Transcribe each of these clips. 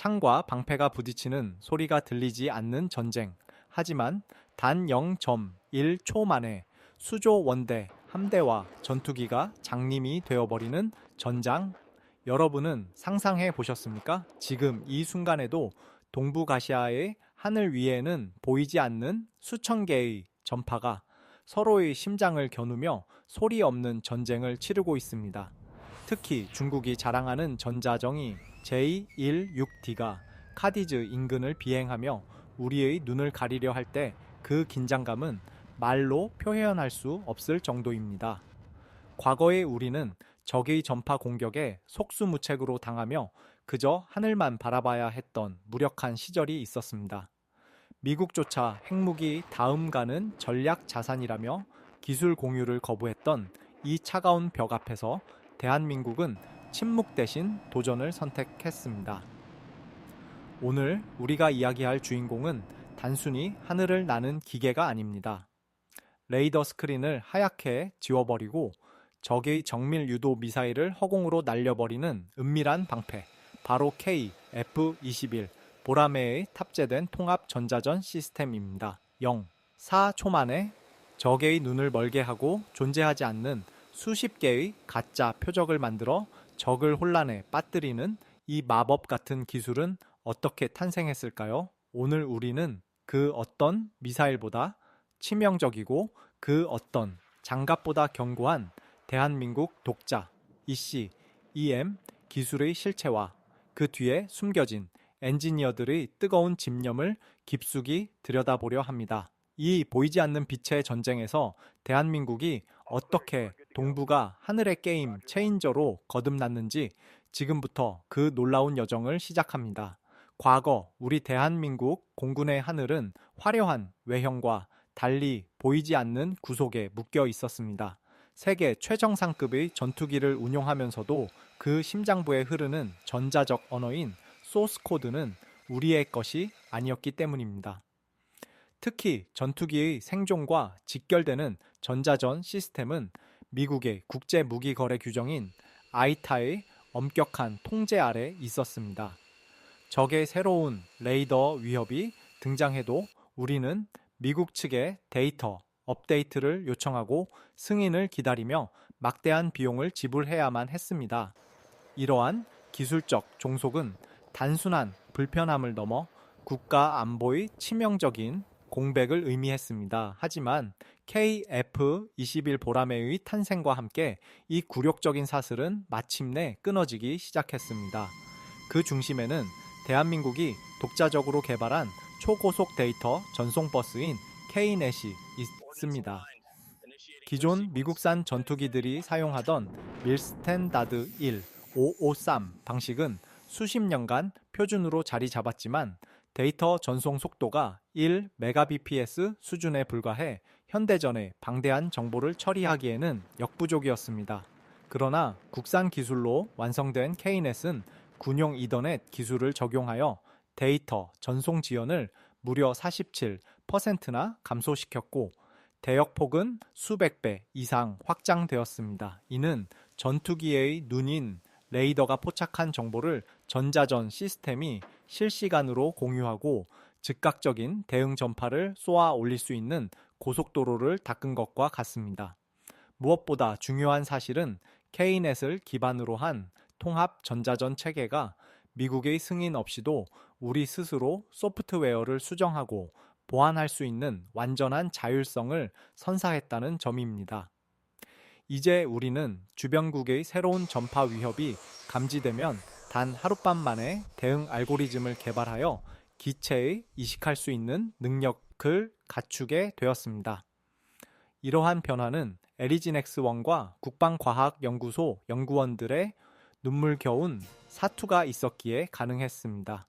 창과 방패가 부딪히는 소리가 들리지 않는 전쟁. 하지만 단 0.1초 만에 수조 원대 함대와 전투기가 장님이 되어버리는 전장. 여러분은 상상해 보셨습니까? 지금 이 순간에도 동북아시아의 하늘 위에는 보이지 않는 수천 개의 전파가 서로의 심장을 겨누며 소리 없는 전쟁을 치르고 있습니다. 특히 중국이 자랑하는 전자정이 J16D가 카디즈 인근을 비행하며 우리의 눈을 가리려 할 때 그 긴장감은 말로 표현할 수 없을 정도입니다. 과거의 우리는 적의 전파 공격에 속수무책으로 당하며 그저 하늘만 바라봐야 했던 무력한 시절이 있었습니다. 미국조차 핵무기 다음 가는 전략 자산이라며 기술 공유를 거부했던 이 차가운 벽 앞에서 대한민국은 침묵 대신 도전을 선택했습니다. 오늘 우리가 이야기할 주인공은 단순히 하늘을 나는 기계가 아닙니다. 레이더 스크린을 하얗게 지워버리고 적의 정밀 유도 미사일을 허공으로 날려버리는 은밀한 방패, 바로 K-F-21 보라매에 탑재된 통합 전자전 시스템입니다. 0. 4초 만에 적의 눈을 멀게 하고 존재하지 않는 수십 개의 가짜 표적을 만들어 적을 혼란에 빠뜨리는 이 마법 같은 기술은 어떻게 탄생했을까요? 오늘 우리는 그 어떤 미사일보다 치명적이고 그 어떤 장갑보다 견고한 대한민국 독자 이씨 EM 기술의 실체와 그 뒤에 숨겨진 엔지니어들의 뜨거운 집념을 깊숙이 들여다보려 합니다. 이 보이지 않는 빛의 전쟁에서 대한민국이 어떻게 동북아 하늘의 게임 체인저로 거듭났는지 지금부터 그 놀라운 여정을 시작합니다. 과거 우리 대한민국 공군의 하늘은 화려한 외형과 달리 보이지 않는 구속에 묶여 있었습니다. 세계 최정상급의 전투기를 운용하면서도 그 심장부에 흐르는 전자적 언어인 소스 코드는 우리의 것이 아니었기 때문입니다. 특히 전투기의 생존과 직결되는 전자전 시스템은 미국의 국제 무기 거래 규정인 아이타의 엄격한 통제 아래 있었습니다. 적의 새로운 레이더 위협이 등장해도 우리는 미국 측에 데이터 업데이트를 요청하고 승인을 기다리며 막대한 비용을 지불해야만 했습니다. 이러한 기술적 종속은 단순한 불편함을 넘어 국가 안보의 치명적인 공백을 의미했습니다. 하지만 KF-21 보라매의 탄생과 함께 이 굴욕적인 사슬은 마침내 끊어지기 시작했습니다. 그 중심에는 대한민국이 독자적으로 개발한 초고속 데이터 전송버스인 K넷이 있습니다. 기존 미국산 전투기들이 사용하던 밀스탠다드 1, 553 방식은 수십 년간 표준으로 자리 잡았지만 데이터 전송 속도가 1 Mbps 수준에 불과해 현대전에 방대한 정보를 처리하기에는 역부족이었습니다. 그러나 국산 기술로 완성된 K넷은 군용 이더넷 기술을 적용하여 데이터 전송 지연을 무려 47%나 감소시켰고 대역폭은 수백 배 이상 확장되었습니다. 이는 전투기의 눈인 레이더가 포착한 정보를 전자전 시스템이 실시간으로 공유하고 즉각적인 대응 전파를 쏘아 올릴 수 있는 고속도로를 닦은 것과 같습니다. 무엇보다 중요한 사실은 K넷을 기반으로 한 통합 전자전 체계가 미국의 승인 없이도 우리 스스로 소프트웨어를 수정하고 보완할 수 있는 완전한 자율성을 선사했다는 점입니다. 이제 우리는 주변국의 새로운 전파 위협이 감지되면 단 하룻밤 만에 대응 알고리즘을 개발하여 기체에 이식할 수 있는 능력을 갖추게 되었습니다. 이러한 변화는 에리지넥스1과 국방과학연구소 연구원들의 눈물겨운 사투가 있었기에 가능했습니다.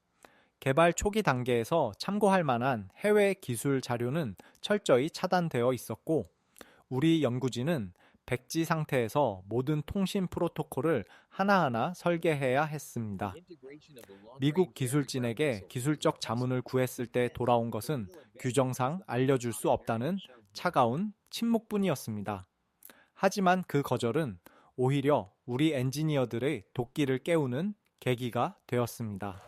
개발 초기 단계에서 참고할 만한 해외 기술 자료는 철저히 차단되어 있었고, 우리 연구진은 백지 상태에서 모든 통신 프로토콜을 하나하나 설계해야 했습니다. 미국 기술진에게 기술적 자문을 구했을 때 돌아온 것은 규정상 알려줄 수 없다는 차가운 침묵뿐이었습니다. 하지만 그 거절은 오히려 우리 엔지니어들의 도끼를 깨우는 계기가 되었습니다.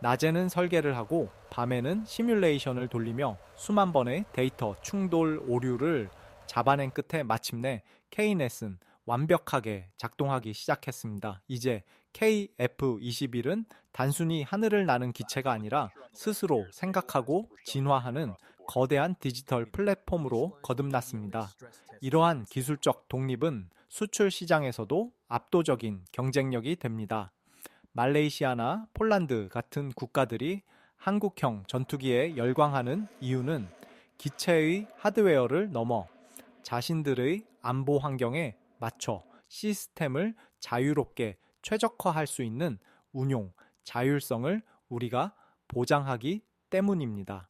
낮에는 설계를 하고 밤에는 시뮬레이션을 돌리며 수만 번의 데이터 충돌 오류를 잡아낸 끝에 마침내 KNet은 완벽하게 작동하기 시작했습니다. 이제 KF-21은 단순히 하늘을 나는 기체가 아니라 스스로 생각하고 진화하는 거대한 디지털 플랫폼으로 거듭났습니다. 이러한 기술적 독립은 수출 시장에서도 압도적인 경쟁력이 됩니다. 말레이시아나 폴란드 같은 국가들이 한국형 전투기에 열광하는 이유는 기체의 하드웨어를 넘어 자신들의 안보 환경에 맞춰 시스템을 자유롭게 최적화할 수 있는 운용, 자율성을 우리가 보장하기 때문입니다.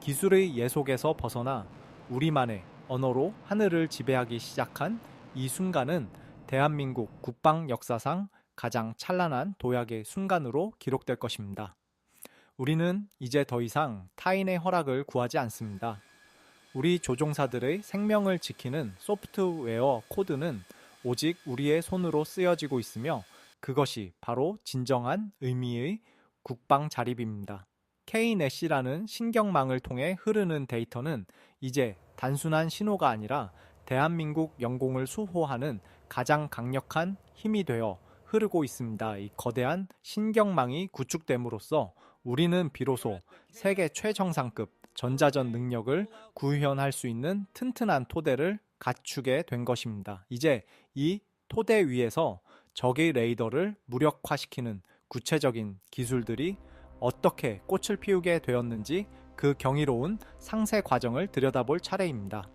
기술의 예속에서 벗어나 우리만의 언어로 하늘을 지배하기 시작한 이 순간은 대한민국 국방 역사상 가장 찬란한 도약의 순간으로 기록될 것입니다. 우리는 이제 더 이상 타인의 허락을 구하지 않습니다. 우리 조종사들의 생명을 지키는 소프트웨어 코드는 오직 우리의 손으로 쓰여지고 있으며 그것이 바로 진정한 의미의 국방 자립입니다. K넷이라는 신경망을 통해 흐르는 데이터는 이제 단순한 신호가 아니라 대한민국 영공을 수호하는 가장 강력한 힘이 되어 흐르고 있습니다. 이 거대한 신경망이 구축됨으로써 우리는 비로소 세계 최정상급 전자전 능력을 구현할 수 있는 튼튼한 토대를 갖추게 된 것입니다. 이제 이 토대 위에서 적의 레이더를 무력화시키는 구체적인 기술들이 어떻게 꽃을 피우게 되었는지 그 경이로운 상세 과정을 들여다볼 차례입니다.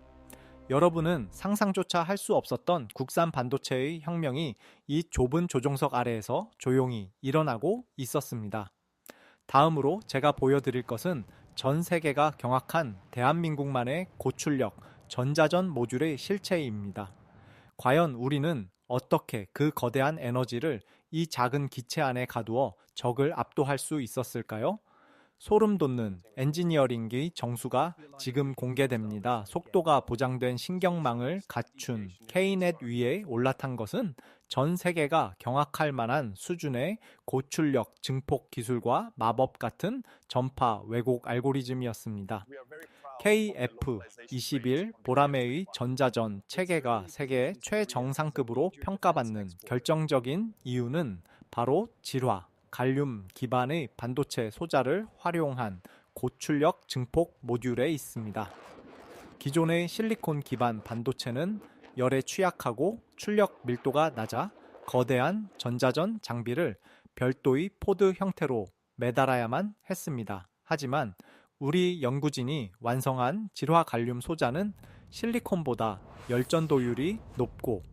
여러분은 상상조차 할 수 없었던 국산 반도체의 혁명이 이 좁은 조종석 아래에서 조용히 일어나고 있었습니다. 다음으로 제가 보여드릴 것은 전 세계가 경악한 대한민국만의 고출력 전자전 모듈의 실체입니다. 과연 우리는 어떻게 그 거대한 에너지를 이 작은 기체 안에 가두어 적을 압도할 수 있었을까요? 소름 돋는 엔지니어링의 정수가 지금 공개됩니다. 속도가 보장된 신경망을 갖춘 K넷 위에 올라탄 것은 전 세계가 경악할 만한 수준의 고출력 증폭 기술과 마법 같은 전파 왜곡 알고리즘이었습니다. KF-21 보라매의 전자전 체계가 세계 최정상급으로 평가받는 결정적인 이유는 바로 질화, 갈륨 기반의 반도체 소자를 활용한 고출력 증폭 모듈에 있습니다. 기존의 실리콘 기반 반도체는 열에 취약하고 출력 밀도가 낮아 거대한 전자전 장비를 별도의 포드 형태로 매달아야만 했습니다. 하지만 우리 연구진이 완성한 질화 갈륨 소자는 실리콘보다 열전도율이 높고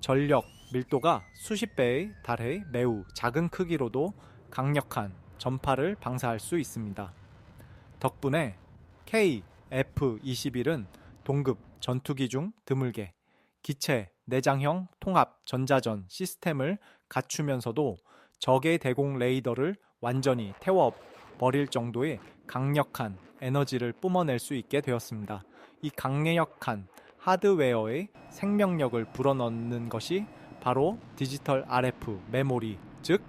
전력 밀도가 수십 배에 달해 매우 작은 크기로도 강력한 전파를 방사할 수 있습니다. 덕분에 KF-21은 동급 전투기 중 드물게 기체 내장형 통합 전자전 시스템을 갖추면서도 적의 대공 레이더를 완전히 태워 버릴 정도의 강력한 에너지를 뿜어낼 수 있게 되었습니다. 이 강력한 하드웨어의 생명력을 불어넣는 것이 바로 디지털 RF 메모리, 즉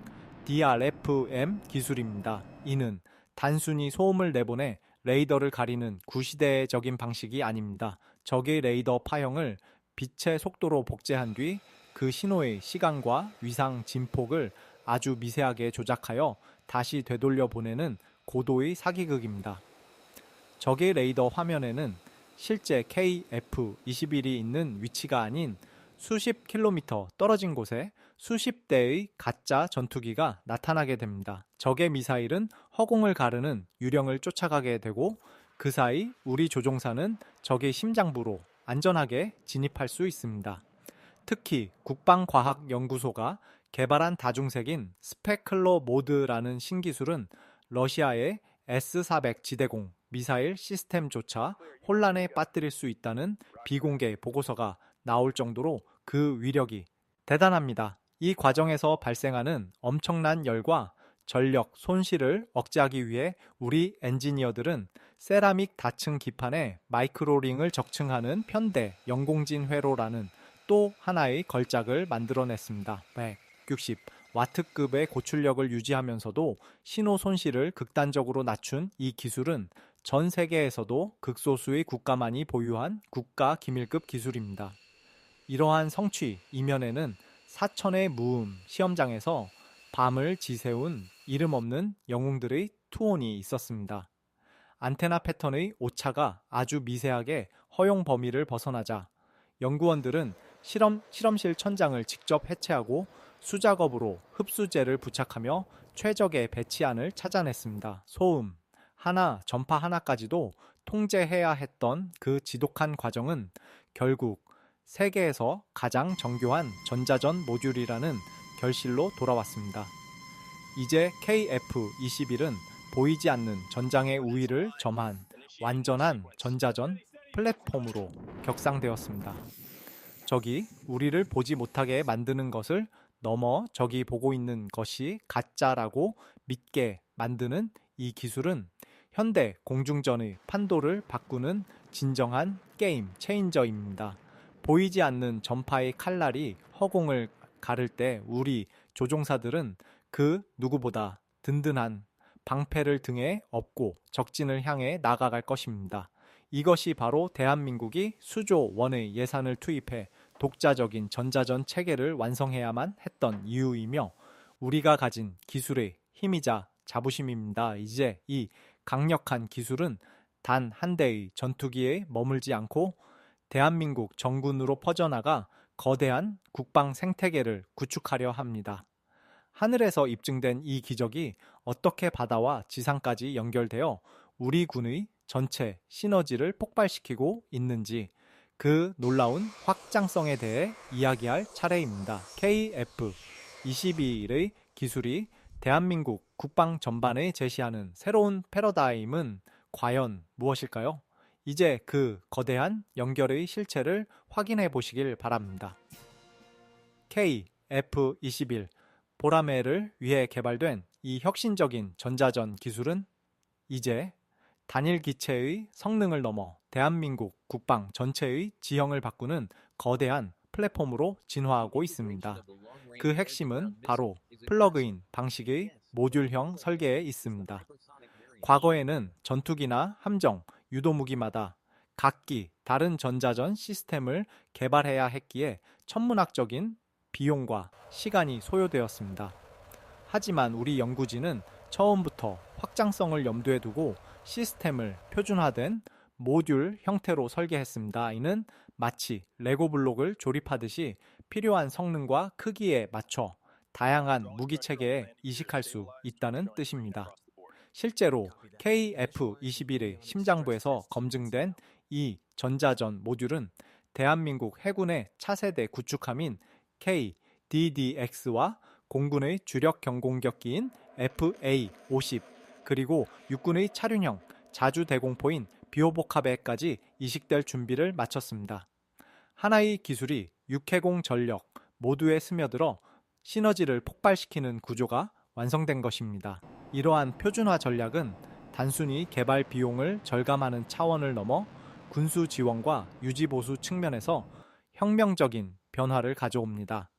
DRFM 기술입니다. 이는 단순히 소음을 내보내 레이더를 가리는 구시대적인 방식이 아닙니다. 적의 레이더 파형을 빛의 속도로 복제한 뒤 그 신호의 시간과 위상 진폭을 아주 미세하게 조작하여 다시 되돌려 보내는 고도의 사기극입니다. 적의 레이더 화면에는 실제 KF-21이 있는 위치가 아닌 수십 킬로미터 떨어진 곳에 수십 대의 가짜 전투기가 나타나게 됩니다. 적의 미사일은 허공을 가르는 유령을 쫓아가게 되고 그 사이 우리 조종사는 적의 심장부로 안전하게 진입할 수 있습니다. 특히 국방과학연구소가 개발한 다중색인 스페클러 모드라는 신기술은 러시아의 S-400 지대공 미사일 시스템조차 혼란에 빠뜨릴 수 있다는 비공개 보고서가 나올 정도로 그 위력이 대단합니다. 이 과정에서 발생하는 엄청난 열과 전력 손실을 억제하기 위해 우리 엔지니어들은 세라믹 다층 기판에 마이크로링을 적층하는 편대 영공진 회로라는 또 하나의 걸작을 만들어냈습니다. 160 와트급의 고출력을 유지하면서도 신호 손실을 극단적으로 낮춘 이 기술은 전 세계에서도 극소수의 국가만이 보유한 국가 기밀급 기술입니다. 이러한 성취 이면에는 사천의 무음 시험장에서 밤을 지새운 이름 없는 영웅들의 투혼이 있었습니다. 안테나 패턴의 오차가 아주 미세하게 허용 범위를 벗어나자 연구원들은 실험, 실험실 천장을 직접 해체하고 수작업으로 흡수제를 부착하며 최적의 배치안을 찾아냈습니다. 소음, 하나, 전파 하나까지도 통제해야 했던 그 지독한 과정은 결국 세계에서 가장 정교한 전자전 모듈이라는 결실로 돌아왔습니다. 이제 KF-21은 보이지 않는 전장의 우위를 점한 완전한 전자전 플랫폼으로 격상되었습니다. 적이 우리를 보지 못하게 만드는 것을 넘어 적이 보고 있는 것이 가짜라고 믿게 만드는 이 기술은 현대 공중전의 판도를 바꾸는 진정한 게임 체인저입니다. 보이지 않는 전파의 칼날이 허공을 가를 때 우리 조종사들은 그 누구보다 든든한 방패를 등에 업고 적진을 향해 나아갈 것입니다. 이것이 바로 대한민국이 수조 원의 예산을 투입해 독자적인 전자전 체계를 완성해야만 했던 이유이며 우리가 가진 기술의 힘이자 자부심입니다. 이제 이 강력한 기술은 단 한 대의 전투기에 머물지 않고 대한민국 정군으로 퍼져나가 거대한 국방 생태계를 구축하려 합니다. 하늘에서 입증된 이 기적이 어떻게 바다와 지상까지 연결되어 우리 군의 전체 시너지를 폭발시키고 있는지 그 놀라운 확장성에 대해 이야기할 차례입니다. KF-22의 기술이 대한민국 국방 전반에 제시하는 새로운 패러다임은 과연 무엇일까요? 이제 그 거대한 연결의 실체를 확인해 보시길 바랍니다. KF-21 보라매를 위해 개발된 이 혁신적인 전자전 기술은 이제 단일 기체의 성능을 넘어 대한민국 국방 전체의 지형을 바꾸는 거대한 플랫폼으로 진화하고 있습니다. 그 핵심은 바로 플러그인 방식의 모듈형 설계에 있습니다. 과거에는 전투기나 함정, 유도무기마다 각기 다른 전자전 시스템을 개발해야 했기에 천문학적인 비용과 시간이 소요되었습니다. 하지만 우리 연구진은 처음부터 확장성을 염두에 두고 시스템을 표준화된 모듈 형태로 설계했습니다. 이는 마치 레고 블록을 조립하듯이 필요한 성능과 크기에 맞춰 다양한 무기 체계에 이식할 수 있다는 뜻입니다. 실제로 KF-21의 심장부에서 검증된 이 전자전 모듈은 대한민국 해군의 차세대 구축함인 KDDX와 공군의 주력 경공격기인 FA-50 그리고 육군의 차륜형 자주 대공포인 비호복합에까지 이식될 준비를 마쳤습니다. 하나의 기술이 육해공 전력 모두에 스며들어 시너지를 폭발시키는 구조가 완성된 것입니다. 이러한 표준화 전략은 단순히 개발 비용을 절감하는 차원을 넘어 군수 지원과 유지 보수 측면에서 혁명적인 변화를 가져옵니다.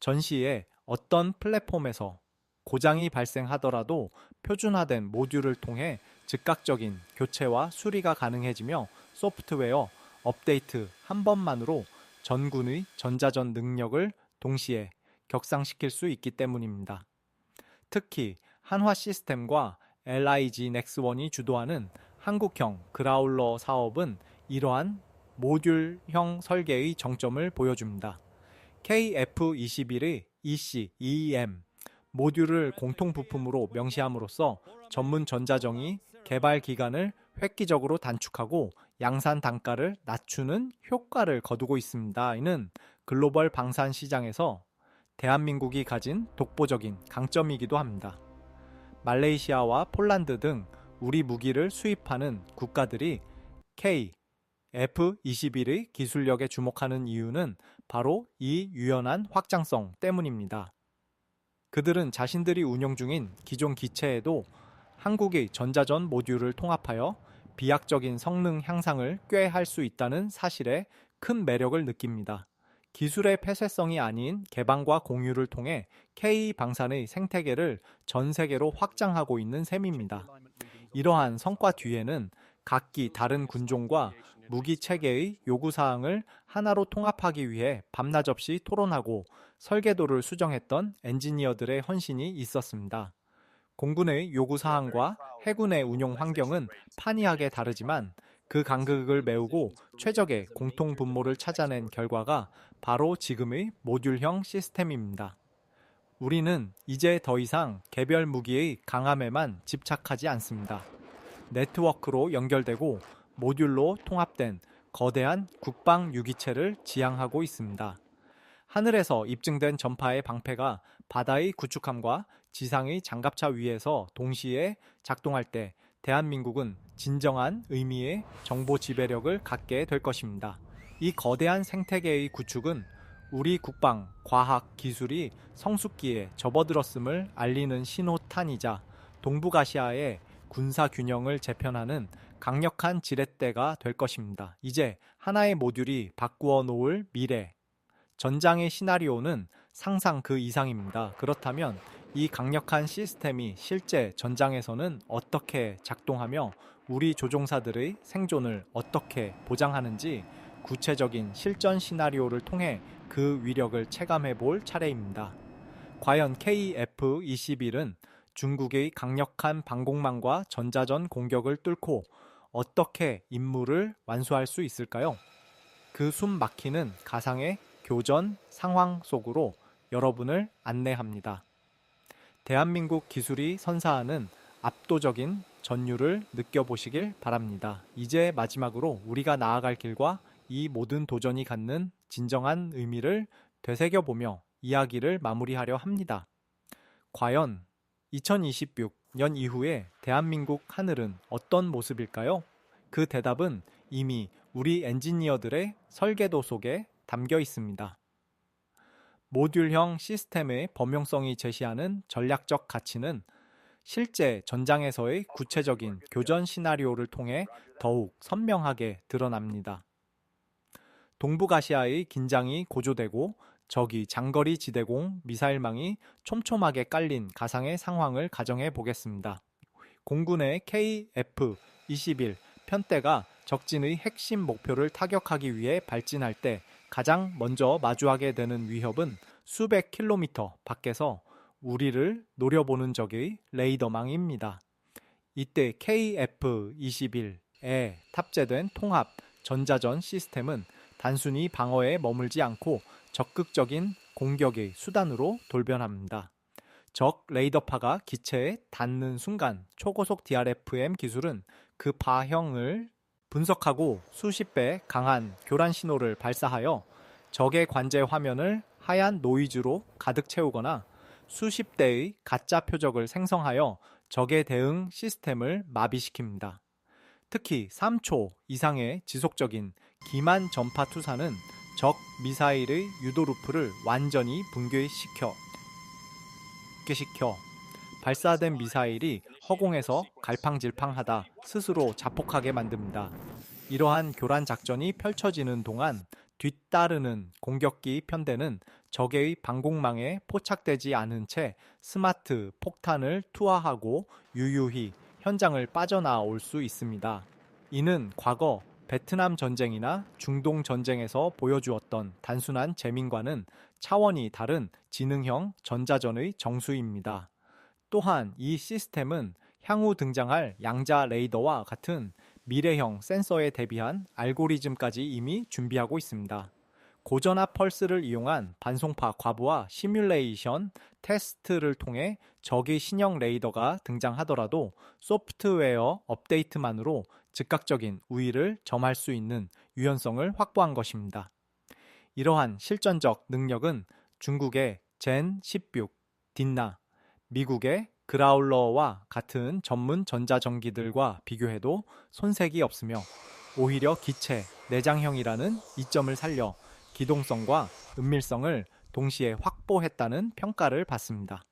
전시에 어떤 플랫폼에서 고장이 발생하더라도 표준화된 모듈을 통해 즉각적인 교체와 수리가 가능해지며 소프트웨어 업데이트 한 번만으로 전군의 전자전 능력을 동시에 격상시킬 수 있기 때문입니다. 특히 한화 시스템과 LIG 넥스원이 주도하는 한국형 그라울러 사업은 이러한 모듈형 설계의 정점을 보여줍니다. KF21의 EC, EEM 모듈을 공통 부품으로 명시함으로써 전문 전자정이 개발 기간을 획기적으로 단축하고 양산 단가를 낮추는 효과를 거두고 있습니다. 이는 글로벌 방산 시장에서 대한민국이 가진 독보적인 강점이기도 합니다. 말레이시아와 폴란드 등 우리 무기를 수입하는 국가들이 K, F-21의 기술력에 주목하는 이유는 바로 이 유연한 확장성 때문입니다. 그들은 자신들이 운영 중인 기존 기체에도 한국의 전자전 모듈을 통합하여 비약적인 성능 향상을 꽤할수 있다는 사실에 큰 매력을 느낍니다. 기술의 폐쇄성이 아닌 개방과 공유를 통해 K 방산의 생태계를 전 세계로 확장하고 있는 셈입니다. 이러한 성과 뒤에는 각기 다른 군종과 무기 체계의 요구 사항을 하나로 통합하기 위해 밤낮 없이 토론하고 설계도를 수정했던 엔지니어들의 헌신이 있었습니다. 공군의 요구 사항과 해군의 운용 환경은 판이하게 다르지만 그 간극을 메우고 최적의 공통 분모를 찾아낸 결과가 바로 지금의 모듈형 시스템입니다. 우리는 이제 더 이상 개별 무기의 강함에만 집착하지 않습니다. 네트워크로 연결되고 모듈로 통합된 거대한 국방 유기체를 지향하고 있습니다. 하늘에서 입증된 전파의 방패가 바다의 구축함과 지상의 장갑차 위에서 동시에 작동할 때 대한민국은 진정한 의미의 정보 지배력을 갖게 될 것입니다. 이 거대한 생태계의 구축은 우리 국방, 과학, 기술이 성숙기에 접어들었음을 알리는 신호탄이자 동북아시아의 군사 균형을 재편하는 강력한 지렛대가 될 것입니다. 이제 하나의 모듈이 바꾸어 놓을 미래. 전장의 시나리오는 상상 그 이상입니다. 그렇다면 이 강력한 시스템이 실제 전장에서는 어떻게 작동하며 우리 조종사들의 생존을 어떻게 보장하는지 구체적인 실전 시나리오를 통해 그 위력을 체감해 볼 차례입니다. 과연 KF-21은 중국의 강력한 방공망과 전자전 공격을 뚫고 어떻게 임무를 완수할 수 있을까요? 그 숨 막히는 가상의 교전 상황 속으로 여러분을 안내합니다. 대한민국 기술이 선사하는 압도적인 전율을 느껴보시길 바랍니다. 이제 마지막으로 우리가 나아갈 길과 이 모든 도전이 갖는 진정한 의미를 되새겨보며 이야기를 마무리하려 합니다. 과연 2026년 이후에 대한민국 하늘은 어떤 모습일까요? 그 대답은 이미 우리 엔지니어들의 설계도 속에 담겨 있습니다. 모듈형 시스템의 범용성이 제시하는 전략적 가치는 실제 전장에서의 구체적인 교전 시나리오를 통해 더욱 선명하게 드러납니다. 동북아시아의 긴장이 고조되고 적이 장거리 지대공 미사일망이 촘촘하게 깔린 가상의 상황을 가정해 보겠습니다. 공군의 KF-21 편대가 적진의 핵심 목표를 타격하기 위해 발진할 때 가장 먼저 마주하게 되는 위협은 수백 킬로미터 밖에서 우리를 노려보는 적의 레이더망입니다. 이때 KF-21에 탑재된 통합 전자전 시스템은 단순히 방어에 머물지 않고 적극적인 공격의 수단으로 돌변합니다. 적 레이더파가 기체에 닿는 순간 초고속 DRFM 기술은 그 파형을 분석하고 수십 배 강한 교란 신호를 발사하여 적의 관제 화면을 하얀 노이즈로 가득 채우거나 수십 대의 가짜 표적을 생성하여 적의 대응 시스템을 마비시킵니다. 특히 3초 이상의 지속적인 기만 전파 투사는 적 미사일의 유도 루프를 완전히 붕괴시켜 붕괴시켜 발사된 미사일이 허공에서 갈팡질팡하다 스스로 자폭하게 만듭니다. 이러한 교란 작전이 펼쳐지는 동안 뒤따르는 공격기 편대는 적의 방공망에 포착되지 않은 채 스마트 폭탄을 투하하고 유유히 현장을 빠져나올 수 있습니다. 이는 과거 베트남 전쟁이나 중동 전쟁에서 보여주었던 단순한 재민과는 차원이 다른 지능형 전자전의 정수입니다. 또한 이 시스템은 향후 등장할 양자 레이더와 같은 미래형 센서에 대비한 알고리즘까지 이미 준비하고 있습니다. 고전압 펄스를 이용한 반송파 과부하 시뮬레이션 테스트를 통해 적의 신형 레이더가 등장하더라도 소프트웨어 업데이트만으로 즉각적인 우위를 점할 수 있는 유연성을 확보한 것입니다. 이러한 실전적 능력은 중국의 젠 16, 딘나, 미국의 그라울러와 같은 전문 전자전기들과 비교해도 손색이 없으며 오히려 기체, 내장형이라는 이점을 살려 기동성과 은밀성을 동시에 확보했다는 평가를 받습니다.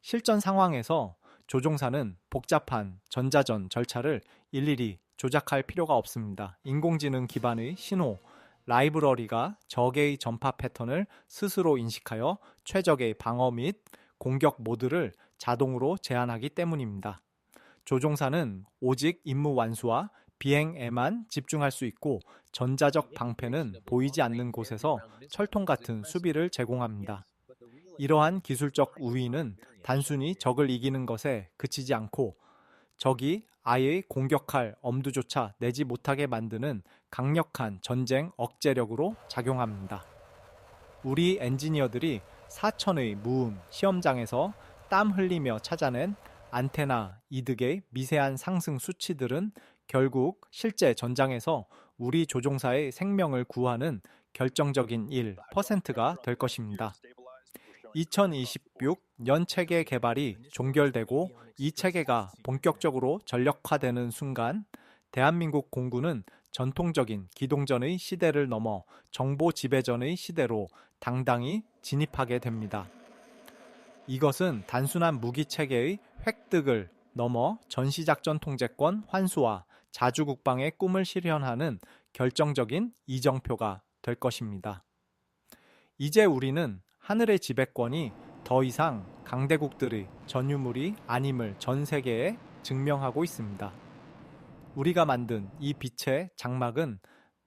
실전 상황에서 조종사는 복잡한 전자전 절차를 일일이 조작할 필요가 없습니다. 인공지능 기반의 신호, 라이브러리가 적의 전파 패턴을 스스로 인식하여 최적의 방어 및 공격 모드를 자동으로 제한하기 때문입니다. 조종사는 오직 임무 완수와 비행에만 집중할 수 있고 전자적 방패는 보이지 않는 곳에서 철통 같은 수비를 제공합니다. 이러한 기술적 우위는 단순히 적을 이기는 것에 그치지 않고 적이 아예 공격할 엄두조차 내지 못하게 만드는 강력한 전쟁 억제력으로 작용합니다. 우리 엔지니어들이 사천의 무음 시험장에서 땀 흘리며 찾아낸 안테나 이득의 미세한 상승 수치들은 결국 실제 전장에서 우리 조종사의 생명을 구하는 결정적인 1%가 될 것입니다. 2026년 체계 개발이 종결되고 이 체계가 본격적으로 전력화되는 순간 대한민국 공군은 전통적인 기동전의 시대를 넘어 정보 지배전의 시대로 당당히 진입하게 됩니다. 이것은 단순한 무기 체계의 획득을 넘어 전시작전 통제권 환수와 자주국방의 꿈을 실현하는 결정적인 이정표가 될 것입니다. 이제 우리는 하늘의 지배권이 더 이상 강대국들의 전유물이 아님을 전 세계에 증명하고 있습니다. 우리가 만든 이 빛의 장막은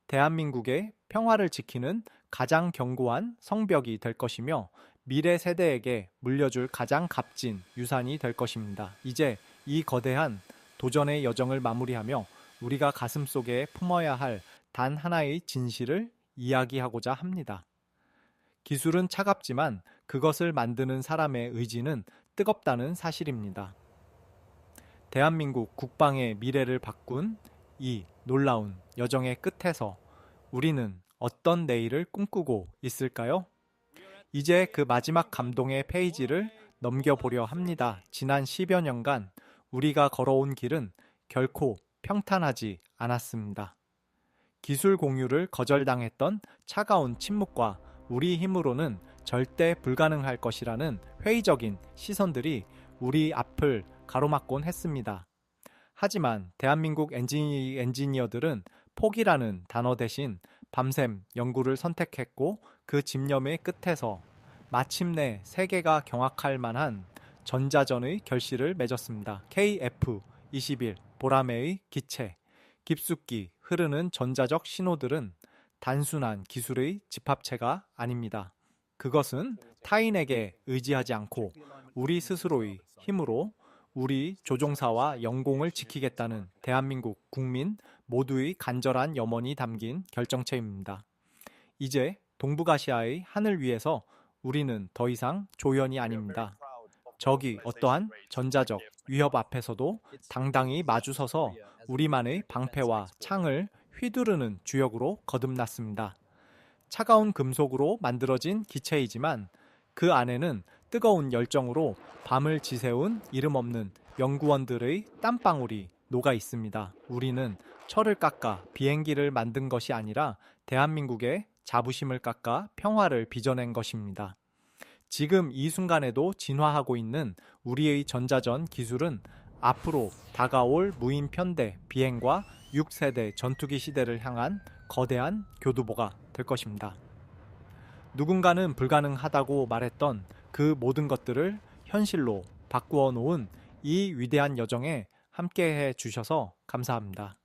대한민국의 평화를 지키는 가장 견고한 성벽이 될 것이며 미래 세대에게 물려줄 가장 값진 유산이 될 것입니다. 이제 이 거대한 도전의 여정을 마무리하며 우리가 가슴 속에 품어야 할 단 하나의 진실을 이야기하고자 합니다. 기술은 차갑지만 그것을 만드는 사람의 의지는 뜨겁다는 사실입니다. 대한민국 국방의 미래를 바꾼 이 놀라운 여정의 끝에서 우리는 어떤 내일을 꿈꾸고 있을까요? 이제 그 마지막 감동의 페이지를 넘겨보려 합니다. 지난 10여 년간 우리가 걸어온 길은 결코 평탄하지 않았습니다. 기술 공유를 거절당했던 차가운 침묵과 우리 힘으로는 절대 불가능할 것이라는 회의적인 시선들이 우리 앞을 가로막곤 했습니다. 하지만 대한민국 엔지니, 엔지니어들은 포기라는 단어 대신 밤샘 연구를 선택했고 그 집념의 끝에서 마침내 세계가 경악할 만한 전자전의 결실을 맺었습니다. KF-21 보라매의 기체, 깊숙이 흐르는 전자적 신호들은 단순한 기술의 집합체가 아닙니다. 그것은 타인에게 의지하지 않고 우리 스스로의 힘으로 우리 조종사와 영공을 지키겠다는 대한민국 국민 모두의 간절한 염원이 담긴 결정체입니다. 이제 동북아시아의 하늘 위에서 우리는 더 이상 조연이 아닙니다. 적이 어떠한 전자적 위협 앞에서도 당당히 마주서서 우리만의 방패와 창을 휘두르는 주역으로 거듭났습니다. 차가운 금속으로 만들어진 기체이지만 그 안에는 뜨거운 열정으로 밤을 지새운 이름 없는 연구원들의 땀방울이 녹아 있습니다. 우리는 철을 깎아 비행기를 만든 것이 아니라 대한민국의 자부심을 깎아 평화를 빚어낸 것입니다. 지금 이 순간에도 진화하고 있는 우리의 전자전 기술은 앞으로 다가올 무인 편대 비행과 6세대 전투기 시대를 향한 거대한 교두보가 될 것입니다. 누군가는 불가능하다고 말했던 그 모든 것들을 현실로 바꾸어 놓은 이 위대한 여정에 함께해 주셔서 감사합니다.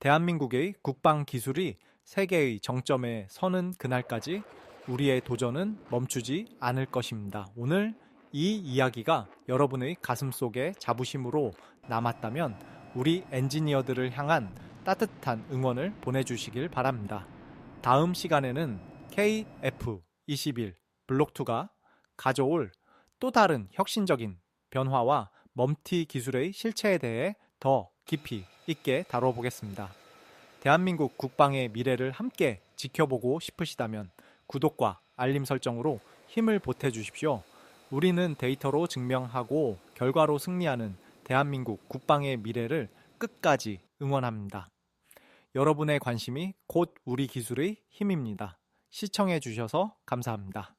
대한민국의 국방 기술이 세계의 정점에 서는 그날까지 우리의 도전은 멈추지 않을 것입니다. 오늘 이 이야기가 여러분의 가슴 속에 자부심으로 남았다면 우리 엔지니어들을 향한 따뜻한 응원을 보내주시길 바랍니다. 다음 시간에는 KF21 블록2가 가져올 또 다른 혁신적인 변화와 멈티 기술의 실체에 대해 더 깊이 있게 다뤄보겠습니다. 대한민국 국방의 미래를 함께 지켜보고 싶으시다면 구독과 알림 설정으로 힘을 보태 주십시오. 우리는 데이터로 증명하고 결과로 승리하는 대한민국 국방의 미래를 끝까지 응원합니다. 여러분의 관심이 곧 우리 기술의 힘입니다. 시청해 주셔서 감사합니다.